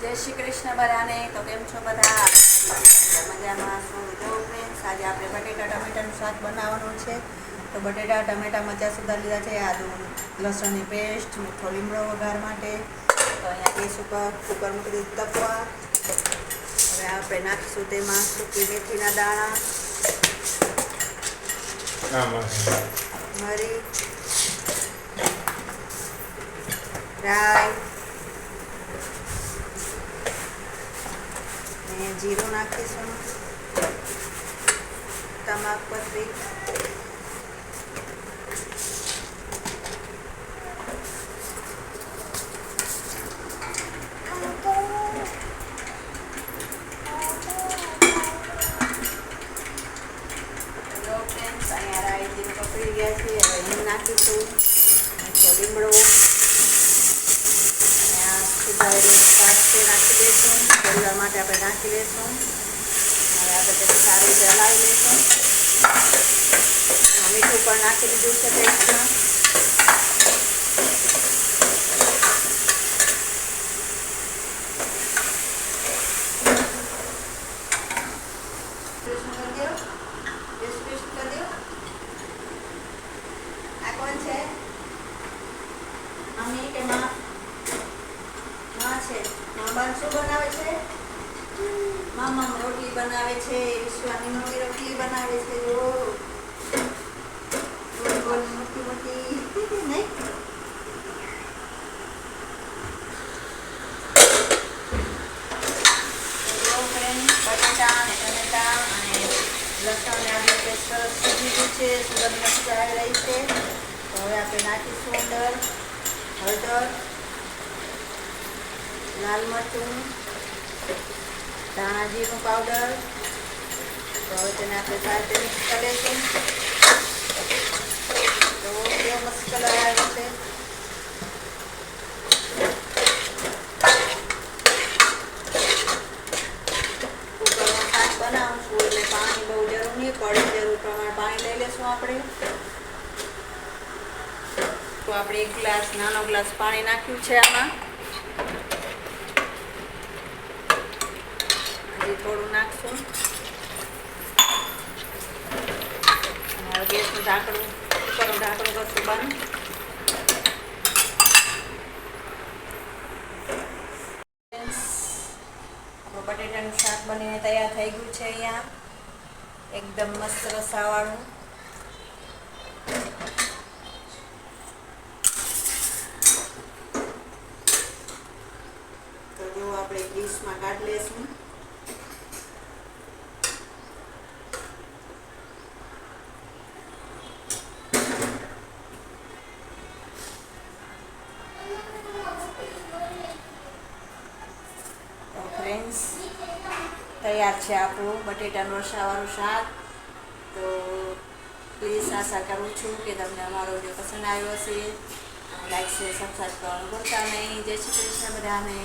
શ્રી કૃષ્ણ બધાને. તો કેમ છો બધા? મજામાં છું. જો ફ્રેન્ડ્સ આજે આપણે બટેટા ટમેટાનું શાક બનાવવાનું છે. તો બટેટા ટમેટા મચા સુધા લીધા છે આદુ લસણની પેસ્ટ મીઠો લીમડો વઘાર માટે. તો અહીંયા ગેસ ઉપર કુકર મૂકી દીધું તપવા. હવે આપણે નાખીશું તેમાં સૂકી મેથીના દાણા મરી રાઈ ને જીરું નાખીશું તમાકપત્રી જો અહીંયા રાઈ જીરું છે હવે નાખીશું. મીઠો લીમડો અને આ સુધારેલું શાક છે નાખી દઈશું થોડી વાર માટે આપણે નાખી દઈશું હવે આપણે તેને સારી રીતે હલાવી લઈશું આ મીઠું પણ નાખી દીધું છે પેસ્ટમાં પેસ્ટ કરી દો પેસ્ટ પેસ્ટ કરી દો આ કોણ છે મમ્મી કે માં માં છે બાન શું બનાવે છે? મામા રોટલી બનાવે છે વિશ્વાની મમ્મી રોટલી બનાવે છે. મોટી મોટી. નહીં? બટાટા અને ટમેટા અને લસણ આદુ પેસ્ટ સીજી છે, સુગંધ મસ્ત આવી છે. હવે આપણે નાખીશું અંદર હળદર. લાલ મરચું, ધાણા જીરું પાવડર તો તેને આપણે રીતે મિક્સ કરી લઈશું. તો કેવો મસ્ત કલર આવ્યો છે કુકરમાં શાક બનાવશું એટલે પાણી બહુ જરૂર નહીં પડે જરૂર પ્રમાણે પાણી લઈ લેશું આપણે. તો આપણે એક ગ્લાસ, નાનો ગ્લાસ પાણી નાખ્યું છે આમાં. થોડું નાખશું. હવે ગેસનું ઢાંકણું ઉપરનું ઢાંકણું કરશું બંધ. બટેટાનું શાક બનીને તૈયાર થઈ ગયું છે અહીંયા. એકદમ મસ્ત રસાવાળું. તો જો આપણે ડીશમાં કાઢી લેશું તૈયાર છે આપણું બટેટાનું રસાવાળું શાક. તો પ્લીઝ આશા કરું છું કે તમને અમારો વીડિયો પસંદ આવ્યો હશે. લાઈક શેર સબસ્ક્રાઈબ કરવાનું ભૂલતા નહીં. જય શ્રી કૃષ્ણ બધાને.